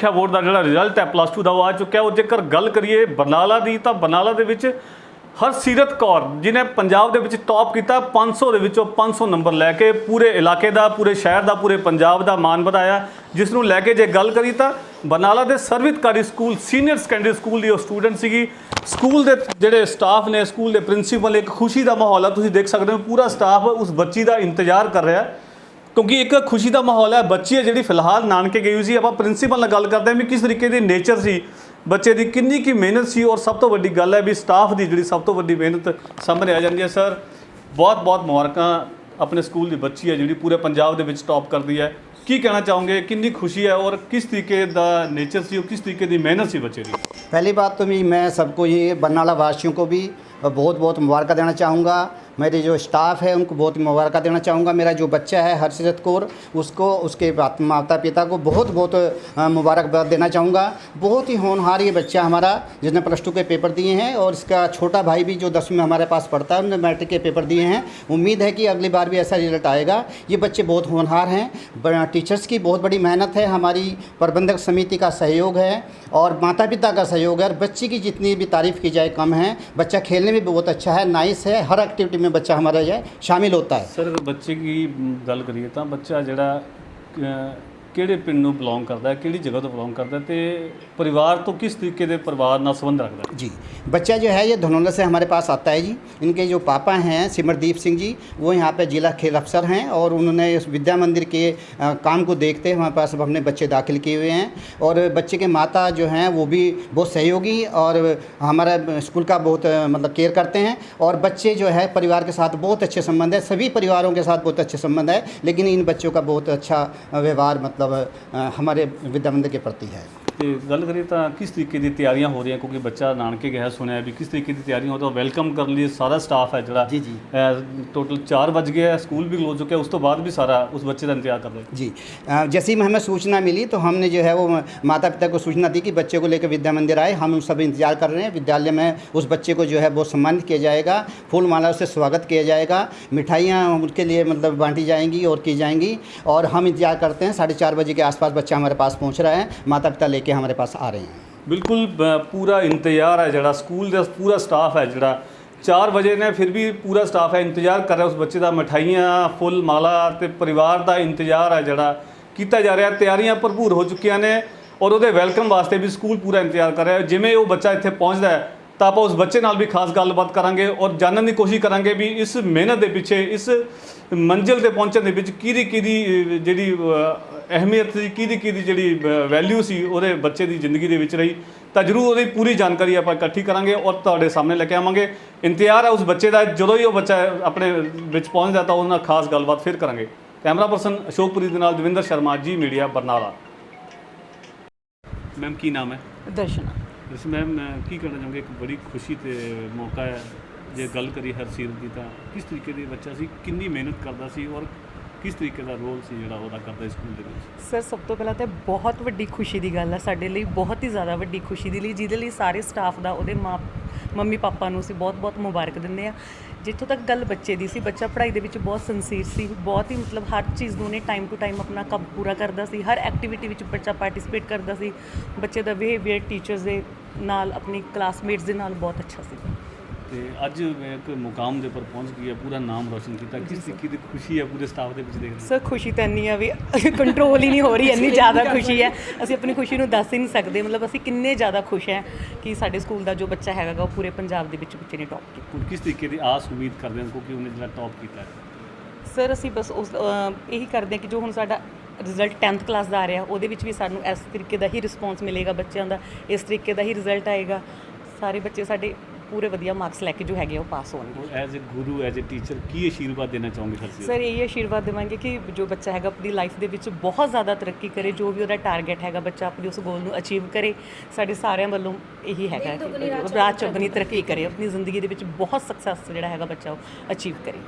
ਸਿੱਖਿਆ ਬੋਰਡ ਦਾ ਜਿਹੜਾ ਰਿਜ਼ਲਟ ਹੈ ਪਲੱਸ 2 ਦਾ ਉਹ ਆ ਚੁੱਕਿਆ ਉਹ ਜੇਕਰ ਗੱਲ ਕਰੀਏ ਬਰਨਾਲਾ ਦੀ, ਤਾਂ ਬਰਨਾਲਾ ਦੇ ਵਿੱਚ ਹਰਸੀਰਤ ਕੌਰ ਜਿਨੇ ਪੰਜਾਬ ਦੇ ਵਿੱਚ ਟੌਪ ਕੀਤਾ 500 ਦੇ ਵਿੱਚੋਂ 500 ਨੰਬਰ ਲੈ ਕੇ ਪੂਰੇ ਇਲਾਕੇ ਦਾ, ਪੂਰੇ ਸ਼ਹਿਰ ਦਾ, ਪੂਰੇ ਪੰਜਾਬ ਦਾ ਮਾਣ ਵਧਾਇਆ ਜਿਸ ਨੂੰ ਲੈ ਕੇ ਜੇ ਗੱਲ ਕਰੀ ਤਾਂ ਬਰਨਾਲਾ ਦੇ Sarvhitkari school senior secondary school ਦੀ ਉਹ ਸਟੂਡੈਂਟ ਸੀਗੀ। ਸਕੂਲ ਦੇ ਜਿਹੜੇ ਸਟਾਫ ਨੇ, ਸਕੂਲ ਦੇ ਪ੍ਰਿੰਸੀਪਲ ਇੱਕ ਖੁਸ਼ੀ ਦਾ ਮਾਹੌਲ ਆ। ਤੁਸੀਂ ਦੇਖ ਸਕਦੇ ਹੋ, ਪੂਰਾ ਸਟਾਫ ਉਸ ਬੱਚੀ ਦਾ ਇੰਤਜ਼ਾਰ ਕਰ ਰਿਹਾ ਹੈ। ਕਿਉਂਕਿ ਇੱਕ ਖੁਸ਼ੀ ਦਾ ਮਾਹੌਲ ਹੈ ਬੱਚੀ ਹੈ ਜਿਹੜੀ ਫਿਲਹਾਲ ਨਾਨਕੇ ਗਈ ਹੋਈ ਸੀ ਆਪਾਂ ਪ੍ਰਿੰਸੀਪਲ ਨਾਲ ਗੱਲ ਕਰਦੇ ਹਾਂ ਵੀ ਕਿਸ ਤਰੀਕੇ ਦੀ ਨੇਚਰ ਸੀ ਬੱਚੇ ਦੀ ਕਿੰਨੀ ਕੀ ਮਿਹਨਤ ਸੀ ਔਰ ਸਭ ਤੋਂ ਵੱਡੀ ਗੱਲ ਹੈ ਵੀ ਸਟਾਫ ਦੀ ਜਿਹੜੀ ਸਭ ਤੋਂ ਵੱਡੀ ਮਿਹਨਤ ਸਾਹਮਣੇ ਆ ਜਾਂਦੀ ਹੈ ਸਰ ਬਹੁਤ ਬਹੁਤ ਮੁਬਾਰਕਾਂ ਆਪਣੇ ਸਕੂਲ ਦੀ ਬੱਚੀ ਹੈ ਜਿਹੜੀ ਪੂਰੇ ਪੰਜਾਬ ਦੇ ਵਿੱਚ ਟੌਪ ਕਰਦੀ ਹੈ ਕੀ ਕਹਿਣਾ ਚਾਹੋਗੇ ਕਿੰਨੀ ਖੁਸ਼ੀ ਹੈ ਔਰ ਕਿਸ ਤਰੀਕੇ ਦਾ ਨੇਚਰ ਸੀ ਔਰ ਕਿਸ ਤਰੀਕੇ ਦੀ ਮਿਹਨਤ ਸੀ ਬੱਚੇ ਦੀ पहली बात तो मैं मैं सबको ये बरनाला वासियों को भी बहुत बहुत मुबारक देना चाहूँगा मेरे जो स्टाफ है, उनको बहुत मुबारक देना चाहूँगा। मेरा जो बच्चा है हर्षरत कौर, उसको, उसके माता पिता को बहुत बहुत मुबारकबाद देना चाहूँगा। बहुत ही होनहार ये बच्चा हमारा, जिसने प्लस टू के पेपर दिए हैं और इसका छोटा भाई भी जो दसवीं में हमारे पास पढ़ता है उनने मैट्रिक के पेपर दिए हैं। उम्मीद है कि अगली बार भी ऐसा रिज़ल्ट आएगा। ये बच्चे बहुत होनहार हैं। टीचर्स की बहुत बड़ी मेहनत है। हमारी प्रबंधक समिति का सहयोग है और माता पिता का सहयोग है और बच्चे की जितनी भी तारीफ़ की जाए कम है। बच्चा खेलने में बहुत अच्छा है, नाइस है, हर एक्टिविटी में बच्चा हमारा जो है शामिल होता है ਸਰ ਅਗਰ ਬੱਚੇ ਦੀ ਗੱਲ ਕਰੀਏ ਤਾਂ ਬੱਚਾ ਜਿਹੜਾ ਅਹ, ਕਿਹੜੇ ਪਿੰਡ ਨੂੰ ਬਿਲੋਂਗ ਕਰਦਾ ਹੈ ਕਿਹੜੀ ਜਗ੍ਹਾ ਤੋਂ ਬਿਲੋਂਗ ਕਰਦਾ ਹੈ ਤੇ ਪਰਿਵਾਰ ਤੋਂ ਕਿਸ ਤਰੀਕੇ ਦੇ ਪਰਿਵਾਰ ਨਾਲ ਸੰਬੰਧ ਰੱਖਦਾ ਹੈ जी बच्चा जो है ये धनौला से हमारे पास आता है जी इनके जो पापा हैं सिमरदीप सिंह जी वो यहाँ पे जिला खेल अफसर हैं और उन्होंने इस विद्या मंदिर के अ, काम को देखते हमारे पास अब अपने बच्चे दाखिल किए हुए हैं और बच्चे के माता जो हैं वो भी बहुत सहयोगी और हमारा स्कूल का बहुत अ, मतलब केयर करते हैं और बच्चे जो है परिवार के साथ बहुत अच्छे संबंध है सभी परिवारों के साथ बहुत अच्छे संबंध है लेकिन इन बच्चों का बहुत अच्छा अ, व्यवहार मतलब अ, हमारे विद्या मंदिर के प्रति है ਤੇ ਗੱਲ ਕਰੀਏ ਤਾਂ ਕਿਸ ਤਰੀਕੇ ਦੀ ਤਿਆਰੀਆਂ ਹੋ ਰਹੀਆਂ ਕਿਉਂਕਿ ਬੱਚਾ ਨਾਨਕੇ ਗਿਆ ਸੁਣਿਆ ਵੀ ਕਿਸ ਤਰੀਕੇ ਦੀ ਤਿਆਰੀਆਂ ਹੋ ਤਾਂ ਵੈਲਕਮ ਕਰਨ ਲਈ ਸਾਰਾ ਸਟਾਫ ਹੈ ਜਿਹੜਾ ਜੀ, ਜੀ। ਟੋਟਲ 4 ਵਜ ਗਏ ਹੈ ਸਕੂਲ भी क्लोज चुका है उस तो बाद भी सारा उस बच्चे का इंतजार कर रहे हैं जी अ, जैसे ही हमें सूचना मिली तो हमने जो है वो माता पिता को सूचना दी कि बच्चे को लेकर विद्या मंदिर आए हम सब इंतजार कर रहे हैं विद्यालय में उस बच्चे को जो है वो सम्मानित किया जाएगा फूल माला से स्वागत किया जाएगा मिठाइयाँ उनके लिए मतलब बांटी जाएंगी और की जाएंगी और हम इंतजार करते हैं साढ़े चार बजे के आसपास बच्चा हमारे पास पहुँच रहा है माता पिता लेके हमारे पास आ रहे हैं ਬਿਲਕੁਲ ਬ- ਪੂਰਾ ਇੰਤਜ਼ਾਰ ਹੈ ਜਿਹੜਾ ਸਕੂਲ ਦਾ ਪੂਰਾ ਸਟਾਫ ਹੈ ਜਿਹੜਾ 4 ਵਜੇ ਨੇ ਫਿਰ ਵੀ ਪੂਰਾ ਸਟਾਫ ਹੈ ਇੰਤਜ਼ਾਰ ਕਰ ਰਿਹਾ ਉਸ ਬੱਚੇ ਦਾ ਮਠਾਈਆਂ ਫੁੱਲ ਮਾਲਾ ਤੇ ਪਰਿਵਾਰ ਦਾ ਇੰਤਜ਼ਾਰ ਹੈ ਜਿਹੜਾ ਕੀਤਾ ਜਾ ਰਿਹਾ ਤਿਆਰੀਆਂ ਭਰਪੂਰ ਹੋ ਚੁੱਕੀਆਂ ਨੇ ਔਰ ਉਹਦੇ ਵੈਲਕਮ ਵਾਸਤੇ ਵੀ ਸਕੂਲ ਪੂਰਾ ਇੰਤਜ਼ਾਰ ਕਰ ਰਿਹਾ ਹੈ ਜਿਵੇਂ ਉਹ ਬੱਚਾ ਇੱਥੇ ਪਹੁੰਚਦਾ ਹੈ ਤਾਂ ਆਪਾਂ ਉਸ ਬੱਚੇ ਨਾਲ ਵੀ ਖਾਸ ਗੱਲਬਾਤ ਕਰਾਂਗੇ ਔਰ ਜਾਣਨ ਦੀ ਕੋਸ਼ਿਸ਼ ਕਰਾਂਗੇ ਵੀ ਇਸ ਮਿਹਨਤ ਦੇ ਪਿੱਛੇ, ਇਸ ਮੰਜ਼ਿਲ ਤੇ ਪਹੁੰਚਣ ਦੇ ਵਿੱਚ ਕਿਹਦੀ ਕਿਹਦੀ ਜਿਹੜੀ ਅਹਿਮੀਅਤ ਸੀ, ਕਿਹਦੀ ਕਿਹਦੀ ਜਿਹੜੀ ਵੈਲਿਊ ਸੀ ਉਹਦੇ ਬੱਚੇ ਦੀ ਜ਼ਿੰਦਗੀ ਦੇ ਵਿੱਚ ਰਹੀ। ਤਾਂ ਜਰੂਰ ਉਹਦੀ ਪੂਰੀ ਜਾਣਕਾਰੀ ਆਪਾਂ ਇਕੱਠੀ ਕਰਾਂਗੇ ਔਰ ਤੁਹਾਡੇ ਸਾਹਮਣੇ ਲੈ ਕੇ ਆਵਾਂਗੇ। ਇੰਤਜ਼ਾਰ ਹੈ ਉਸ ਬੱਚੇ ਦਾ, ਜਦੋਂ ਹੀ ਉਹ ਬੱਚਾ ਆਪਣੇ ਵਿੱਚ ਪਹੁੰਚਦਾ ਤਾਂ ਉਹਨਾਂ ਨਾਲ ਖਾਸ ਗੱਲਬਾਤ ਫਿਰ ਕਰਾਂਗੇ। ਕੈਮਰਾ ਪਰਸਨ ਅਸ਼ੋਕਪੁਰੀ ਦੇ ਨਾਲ ਦਵਿੰਦਰ ਸ਼ਰਮਾ, ਜੀ ਮੀਡੀਆ, ਬਰਨਾਲਾ। ਮੈਮ, ਕੀ ਨਾਮ ਹੈ? ਦਰਸ਼ਨਾ। ਇਸ ਮੈਮ ਕੀ ਕਹਿਣਾ ਚਾਹੁੰਗੇ? ਇੱਕ ਬੜੀ ਖੁਸ਼ੀ ਤੇ ਮੌਕਾ ਹੈ ਜੇ ਗੱਲ ਕਰੀ ਹਰਸੀਰਤ ਦੀ ਤਾਂ। ਕਿਸ ਤਰੀਕੇ ਦੇ ਬੱਚਾ ਸੀ, ਕਿੰਨੀ ਮਿਹਨਤ ਕਰਦਾ ਸੀ ਔਰ ਕਿਸ ਤਰੀਕੇ ਦਾ ਰੋਲ ਸੀ ਜਿਹੜਾ ਉਹਦਾ ਕਰਦਾ ਸਕੂਲ ਦੇ ਵਿੱਚ? ਸਰ, ਸਭ ਤੋਂ ਪਹਿਲਾਂ ਤਾਂ ਬਹੁਤ ਵੱਡੀ ਖੁਸ਼ੀ ਦੀ ਗੱਲ ਹੈ ਸਾਡੇ ਲਈ, ਬਹੁਤ ਹੀ ਜ਼ਿਆਦਾ ਵੱਡੀ ਖੁਸ਼ੀ ਦੀ ਲਈ, ਜਿਹਦੇ ਲਈ ਸਾਰੇ ਸਟਾਫ ਦਾ, ਉਹਦੇ ਮਾਂ, ਮੰਮੀ ਪਾਪਾ ਨੂੰ ਅਸੀਂ ਬਹੁਤ-ਬਹੁਤ ਮੁਬਾਰਕ ਦਿੰਦੇ ਆ ਜਿੱਥੋਂ ਤੱਕ ਗੱਲ ਬੱਚੇ ਦੀ ਸੀ, ਬੱਚਾ ਪੜ੍ਹਾਈ ਦੇ ਵਿੱਚ ਬਹੁਤ ਸਿੰਸੀਅਰ ਸੀ, ਬਹੁਤ ਹੀ ਮਤਲਬ ਹਰ ਚੀਜ਼ ਨੂੰ ਨੇ ਟਾਈਮ ਟੂ ਟਾਈਮ ਆਪਣਾ ਕੰਮ ਪੂਰਾ ਕਰਦਾ ਸੀ, ਹਰ ਐਕਟੀਵਿਟੀ ਵਿੱਚ ਬੱਚਾ ਪਾਰਟਿਸਿਪੇਟ ਕਰਦਾ ਸੀ। ਬੱਚੇ ਦਾ ਬਿਹੇਵੀਅਰ ਟੀਚਰਸ ਦੇ ਨਾਲ ਆਪਣੀ ਕਲਾਸਮੇਟਸ ਦੇ ਨਾਲ ਬਹੁਤ ਅੱਛਾ ਸੀ। ਤੇ ਅੱਜ ਇੱਕ ਮੁਕਾਮ ਦੇ ਉੱਪਰ ਪਹੁੰਚ ਗਈ ਹੈ ਪੂਰਾ ਨਾਮ ਰੋਸ਼ਨ ਕੀਤਾ। ਕਿਸ ਤਰੀਕੇ ਦੀ ਖੁਸ਼ੀ ਹੈ ਪੂਰੇ ਸਟਾਫ ਦੇ ਵਿੱਚ ਦੇਖ ਰਹੇ ਸਰ ਖੁਸ਼ੀ ਤਾਂ ਇੰਨੀ ਆ ਵੀ ਕੰਟਰੋਲ ਹੀ ਨਹੀਂ ਹੋ ਰਹੀ ਇੰਨੀ ਜ਼ਿਆਦਾ ਖੁਸ਼ੀ ਹੈ। ਅਸੀਂ ਆਪਣੀ ਖੁਸ਼ੀ ਨੂੰ ਦੱਸ ਹੀ ਨਹੀਂ ਸਕਦੇ ਮਤਲਬ ਅਸੀਂ ਕਿੰਨੇ ਜ਼ਿਆਦਾ ਖੁਸ਼ ਹੈ ਕਿ ਸਾਡੇ ਸਕੂਲ ਦਾ ਜੋ ਬੱਚਾ ਹੈਗਾ ਉਹ ਪੂਰੇ ਪੰਜਾਬ ਦੇ ਵਿੱਚ ਬੱਚੇ ਨੇ ਟੌਪ ਕੀਤਾ। ਹੁਣ ਕਿਸ ਤਰੀਕੇ ਦੀ ਆਸ ਉਮੀਦ ਕਰਦੇ ਹਾਂ ਕਿਉਂਕਿ ਉਹਨੇ ਜਿਹੜਾ ਟੌਪ ਕੀਤਾ ਹੈ? ਸਰ ਅਸੀਂ ਬਸ ਉਸ ਇਹੀ ਕਰਦੇ ਹਾਂ ਕਿ ਜੋ ਹੁਣ ਸਾਡਾ ਰਿਜ਼ਲਟ 10th ਕਲਾਸ ਦਾ ਆ ਰਿਹਾ ਉਹਦੇ ਵਿੱਚ ਵੀ ਸਾਨੂੰ ਇਸ ਤਰੀਕੇ ਦਾ ਹੀ ਰਿਸਪੌਂਸ ਮਿਲੇਗਾ ਬੱਚਿਆਂ ਦਾ ਇਸ ਤਰੀਕੇ ਦਾ ਹੀ ਰਿਜ਼ਲਟ ਆਏਗਾ। ਸਾਰੇ ਬੱਚੇ ਸਾਡੇ ਪੂਰੇ ਵਧੀਆ ਮਾਰਕਸ ਲੈ ਕੇ ਜੋ ਹੈਗੇ ਆ ਉਹ ਪਾਸ ਹੋਣਗੇ। ਉਹ as a guru as a teacher ਕੀ ਅਸ਼ੀਰਵਾਦ ਦੇਣਾ ਚਾਹੋਗੇ ਹਰਸੀਰਤ ਸਰ ਇਹ ਆਸ਼ੀਰਵਾਦ ਦੇਵਾਂਗੇ ਕਿ ਜੋ ਬੱਚਾ ਹੈਗਾ ਆਪਣੀ ਲਾਈਫ ਦੇ ਵਿੱਚ ਬਹੁਤ ਜ਼ਿਆਦਾ ਤਰੱਕੀ ਕਰੇ ਜੋ ਵੀ ਉਹਦਾ ਟਾਰਗੇਟ ਹੈਗਾ ਬੱਚਾ ਆਪਣੀ ਉਸ ਗੋਲ ਨੂੰ ਅਚੀਵ ਕਰੇ ਸਾਡੇ ਸਾਰਿਆਂ ਵੱਲੋਂ ਇਹੀ ਹੈਗਾ ਕਿ ਰਾਤ ਚੌਗਣੀ ਤਰੱਕੀ ਕਰੇ। ਆਪਣੀ ਜ਼ਿੰਦਗੀ ਦੇ ਵਿੱਚ ਬਹੁਤ ਸਕਸੈਸ ਜਿਹੜਾ ਹੈਗਾ ਬੱਚਾ ਉਹ ਅਚੀਵ ਕਰੇ।